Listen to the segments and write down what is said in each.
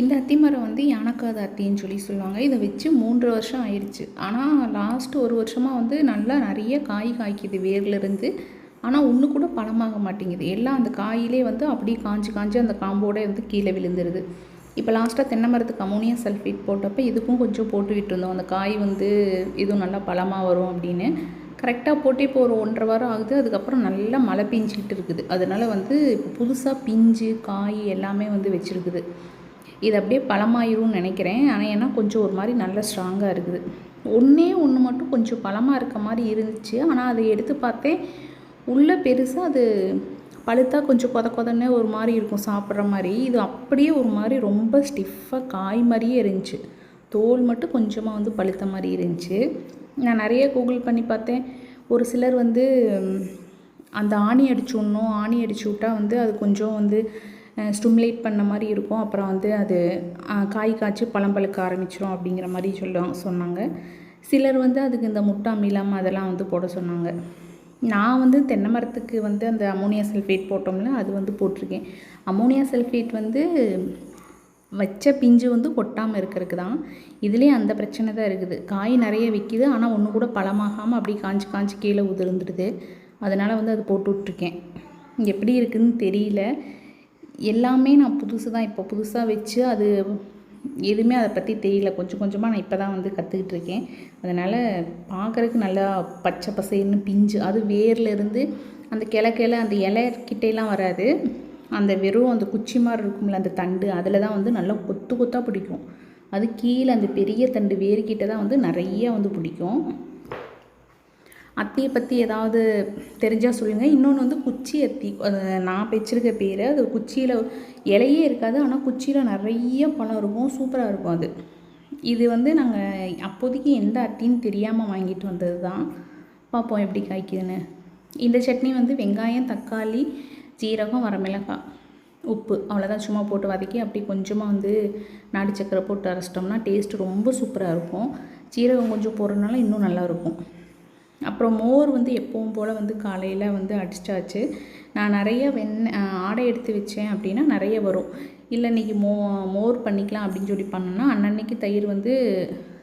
இந்த அத்தி மரம் வந்து யானைக்காத அத்தின்னு சொல்லி சொல்லுவாங்க. இதை வச்சு மூன்று வருஷம் ஆயிடுச்சு. ஆனால் லாஸ்ட்டு ஒரு வருஷமாக வந்து நல்லா நிறைய காய் காய்க்குது வேர்லேருந்து ஆனால் ஒன்று கூட பழமாக மாட்டேங்குது. எல்லாம் அந்த காயிலே வந்து அப்படியே காஞ்சி காஞ்சு அந்த காம்போட வந்து கீழே விழுந்துருது. இப்போ லாஸ்ட்டாக தென்னை மரத்துக்கு அமோனியா சல்ஃபேட் போட்டப்போ இதுக்கும் கொஞ்சம் போட்டு விட்டுருந்தோம் அந்த காய் வந்து இதுவும் நல்லா பழமாக வரும் அப்படின்னு. கரெக்டாக போட்டு இப்போ ஒரு ஒன்றரை வாரம் ஆகுது. அதுக்கப்புறம் நல்லா மழை பெஞ்சிக்கிட்டு இருக்குது. அதனால வந்து இப்போ புதுசாக பிஞ்சு காய் எல்லாமே வந்து வச்சுருக்குது. இது அப்படியே பழமாயிரும்னு நினைக்கிறேன். ஆனால் ஏன்னா கொஞ்சம் ஒரு மாதிரி நல்ல ஸ்ட்ராங்காக இருக்குது. ஒன்றே ஒன்று மட்டும் கொஞ்சம் பழமாக இருக்க மாதிரி இருந்துச்சு. ஆனால் அதை எடுத்து பார்த்தேன். உள்ளே பெருசாக அது பழுத்தா கொஞ்சம் கொத கொதன்னே ஒரு மாதிரி இருக்கும் சாப்பிட்ற மாதிரி. இது அப்படியே ஒரு மாதிரி ரொம்ப ஸ்டிஃபாக காய் மாதிரியே இருந்துச்சு. தோல் மட்டும் கொஞ்சமாக வந்து பழுத்த மாதிரி இருந்துச்சு. நான் நிறைய கூகுள் பண்ணி பார்த்தேன். ஒரு சிலர் வந்து அந்த ஆணி அடிச்சு விட்ணும் ஆணி அடிச்சு விட்டால் வந்து அது கொஞ்சம் வந்து ஸ்டிமுலேட் பண்ண மாதிரி இருக்கும். அப்புறம் வந்து அது காய் காய்ச்சி பழம் பழுக்க ஆரம்பிச்சிடும் அப்படிங்கிற மாதிரி சொல்ல சொன்னாங்க. சிலர் வந்து அதுக்கு இந்த முட்டை அமிலம் அதெல்லாம் வந்து போட சொன்னாங்க. நான் வந்து தென்னை மரத்துக்கு வந்து அந்த அமோனியா சல்ஃபேட் போட்டோம்ல அது வந்து போட்டிருக்கேன். அமோனியா சல்ஃபேட் வந்து வச்ச பிஞ்சு வந்து கொட்டாமல் இருக்கிறதுக்கு தான். இதுலேயும் அந்த பிரச்சனை தான் இருக்குது. காய் நிறைய விற்கிது ஆனால் ஒன்று கூட பழமாகாமல் அப்படி காஞ்சி காஞ்சு கீழே உதிர்ந்துடுது. அதனால் வந்து அது போட்டு விட்ருக்கேன் எப்படி இருக்குதுன்னு தெரியல. எல்லாமே நான் புதுசு தான் இப்போ புதுசாக வச்சு அது எதுவுமே அதை பற்றி தெரியல. கொஞ்சம் கொஞ்சமாக நான் இப்போ தான் வந்து கற்றுக்கிட்டு இருக்கேன். அதனால் பார்க்குறதுக்கு நல்லா பச்சை பசைன்னு பிஞ்சு அது வேர்லேருந்து அந்த கிளை அந்த இலை வராது. அந்த வெறும் அந்த குச்சி மாதிரி இருக்கும்ல அந்த தண்டு அதில் தான் வந்து நல்லா கொத்து கொத்தாக பிடிக்கும். அது கீழே அந்த பெரிய தண்டு வேர்கிட்ட தான் வந்து நிறைய வந்து பிடிக்கும். அத்தியை பற்றி ஏதாவது தெரிஞ்சால் சொல்லுங்கள் இன்னொன்று வந்து குச்சி அத்தி. அது நான் வச்சிருக்க பேர். அது குச்சியில் இலையே இருக்காது. ஆனால் குச்சியில் நிறைய பழம் இருக்கும். சூப்பராக இருக்கும் அது. இது வந்து நாங்கள் அப்போதைக்கு எந்த அத்தின்னு தெரியாமல் வாங்கிட்டு வந்தது தான் பார்ப்போம் எப்படி காய்க்குதுன்னு. இந்த சட்னி வந்து வெங்காயம் தக்காளி ஜீரகம் வரமிளகாய் உப்பு. அவ்வளோதான் சும்மா போட்டு வதக்கி அப்படி கொஞ்சமாக வந்து நாடு சக்கரை போட்டு அரைச்சிட்டோம்னா டேஸ்ட் ரொம்ப சூப்பராக இருக்கும். சீரகம் கொஞ்சம் போடுறதுனால இன்னும் நல்லாயிருக்கும் அப்புறம் மோர் வந்து எப்பவும் போல் வந்து காலையில் வந்து அடிச்சாச்சு. நான் நிறைய வெண் ஆடை எடுத்து வச்சேன் அப்படின்னா நிறைய வரும். இல்லை இன்றைக்கி மோ மோர் பண்ணிக்கலாம் அப்படின்னு சொல்லி பண்ணோன்னா அன்னன்னைக்கு தயிர் வந்து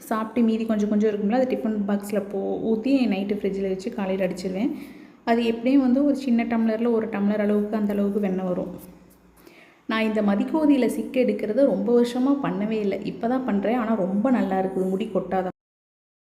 சாப்பிட்டு மீதி கொஞ்சம் கொஞ்சம் இருக்கும்ல அது டிஃபன் பாக்ஸில் போ ஊற்றி நைட்டு ஃப்ரிட்ஜில் வச்சு காலையில் அடிச்சிருவேன். அது எப்படியும் வந்து ஒரு சின்ன டம்ளரில் ஒரு டம்ளர் அளவுக்கு அந்த அளவுக்கு வெண்ணெய் வரும். நான் இந்த மதிக்கோதியில் சிக்க எடுக்கிறது ரொம்ப வருஷமாக பண்ணவே இல்லை. இப்போ தான் பண்ணுறேன் ஆனால் ரொம்ப நல்லா இருக்குது. முடி கொட்டாத